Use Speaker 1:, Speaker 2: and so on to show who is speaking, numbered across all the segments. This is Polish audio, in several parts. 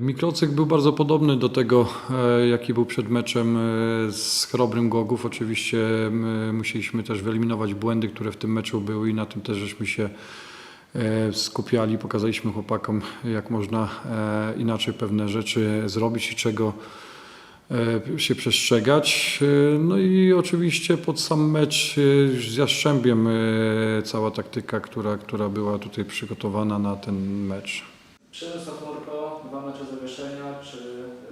Speaker 1: Mikrocykl był bardzo podobny do tego, e, jaki był przed meczem e, z Chrobrym Gogów. Oczywiście m, musieliśmy też wyeliminować błędy, które w tym meczu były i na tym też żeśmy się e, skupiali. Pokazaliśmy chłopakom, jak można e, inaczej pewne rzeczy zrobić i czego e, się przestrzegać. E, No i oczywiście pod sam mecz e, z Jastrzębiem e, cała taktyka, która, która była tutaj przygotowana na ten mecz.
Speaker 2: Mecze zawieszenia, czy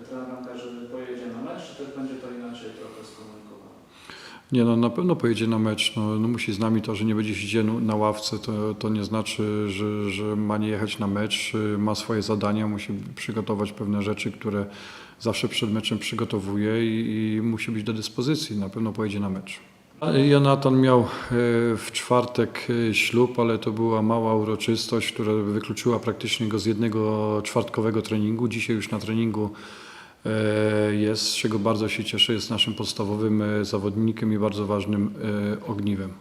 Speaker 2: trener nam każe, że pojedzie na mecz, czy też będzie to inaczej trochę skomunikowane?
Speaker 1: Nie no, na pewno pojedzie na mecz. No, no musi z nami to, że nie będzie siedzieć na ławce, to, to nie znaczy, że, że ma nie jechać na mecz. Ma swoje zadania, musi przygotować pewne rzeczy, które zawsze przed meczem przygotowuje i, i musi być do dyspozycji. Na pewno pojedzie na mecz. Jonatan miał e, w czwartek e, ślub, ale to była mała uroczystość, która wykluczyła praktycznie go z jednego czwartkowego treningu. Dzisiaj już na treningu e, jest, z czego bardzo się cieszę. Jest naszym podstawowym zawodnikiem i bardzo ważnym ogniwem.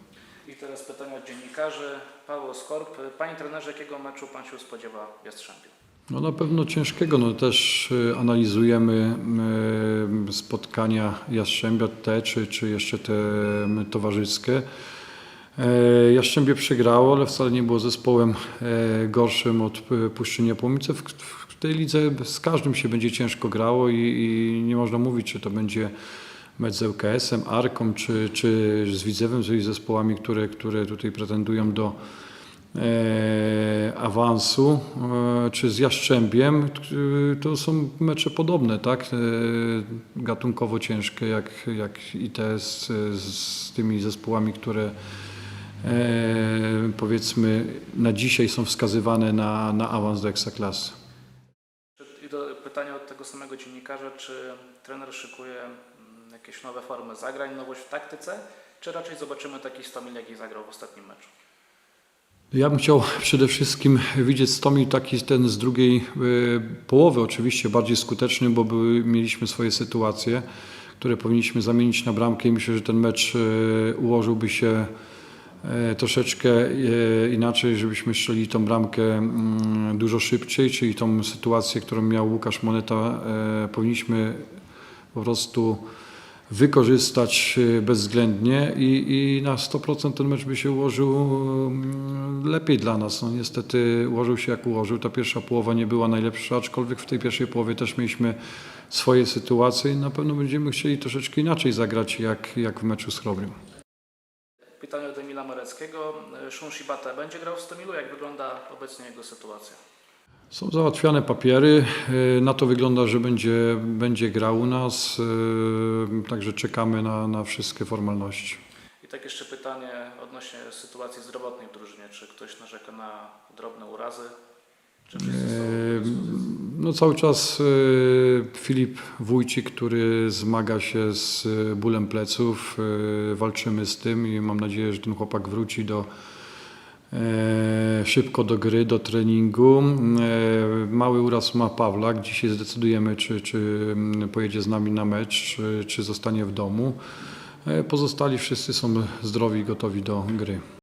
Speaker 2: I teraz pytanie od dziennikarzy. Paweł Skorp, panie trenerze, jakiego meczu pan się spodziewa w Jastrzębiu?
Speaker 1: No na pewno ciężkiego. No też e, analizujemy e, spotkania Jastrzębia te, czy, czy jeszcze te towarzyskie. E, Jastrzębie przegrało, ale wcale nie było zespołem e, gorszym od e, Puszczynie Płomice. W, tej lidze z każdym się będzie ciężko grało i, i nie można mówić, czy to będzie mecz z ŁKS-em, Arką, czy, czy z Widzewem, czyli zespołami, które, które tutaj pretendują do awansu, e, czy z Jastrzębiem, t- to są mecze podobne, tak? E, gatunkowo ciężkie, jak, jak i te z, z tymi zespołami, które e, powiedzmy na dzisiaj są wskazywane na, na awans do Ekstraklasy.
Speaker 2: Pytania od tego samego dziennikarza, czy trener szykuje mm, jakieś nowe formy zagrań, nowość w taktyce, czy raczej zobaczymy taki Stomil, jaki zagrał w ostatnim meczu?
Speaker 1: Ja bym chciał przede wszystkim widzieć Stomi taki ten z drugiej e, połowy, oczywiście bardziej skuteczny, bo były, mieliśmy swoje sytuacje, które powinniśmy zamienić na bramkę i myślę, że ten mecz e, ułożyłby się e, troszeczkę inaczej, żebyśmy strzelili tą bramkę mm, dużo szybciej, czyli tą sytuację, którą miał Łukasz Moneta, powinniśmy po prostu wykorzystać e, bezwzględnie i, i na 100% ten mecz by się ułożył mm, lepiej dla nas. No niestety ułożył się jak ułożył. Ta pierwsza połowa nie była najlepsza, aczkolwiek w tej pierwszej połowie też mieliśmy swoje sytuacje i na pewno będziemy chcieli troszeczkę inaczej zagrać jak, jak w meczu z Chrobrym.
Speaker 2: Pytanie od Emila Moreckiego. Shun Shibata będzie grał w Stomilu? Jak wygląda obecnie jego sytuacja?
Speaker 1: Są załatwiane papiery. e, Na to wygląda, że będzie, będzie grał u nas, e, także czekamy na, na wszystkie formalności.
Speaker 2: I tak jeszcze pytanie odnośnie sytuacji zdrowotnej w drużynie. Czy ktoś narzeka na drobne urazy? Czy są
Speaker 1: No cały czas Filip Wójcik, który zmaga się z bólem pleców, walczymy z tym i mam nadzieję, że ten chłopak wróci do szybko do gry, do treningu. E, Mały uraz ma Pawlak, dzisiaj zdecydujemy, czy, czy mm, pojedzie z nami na mecz, czy, czy zostanie w domu. E, Pozostali wszyscy są zdrowi i gotowi do gry.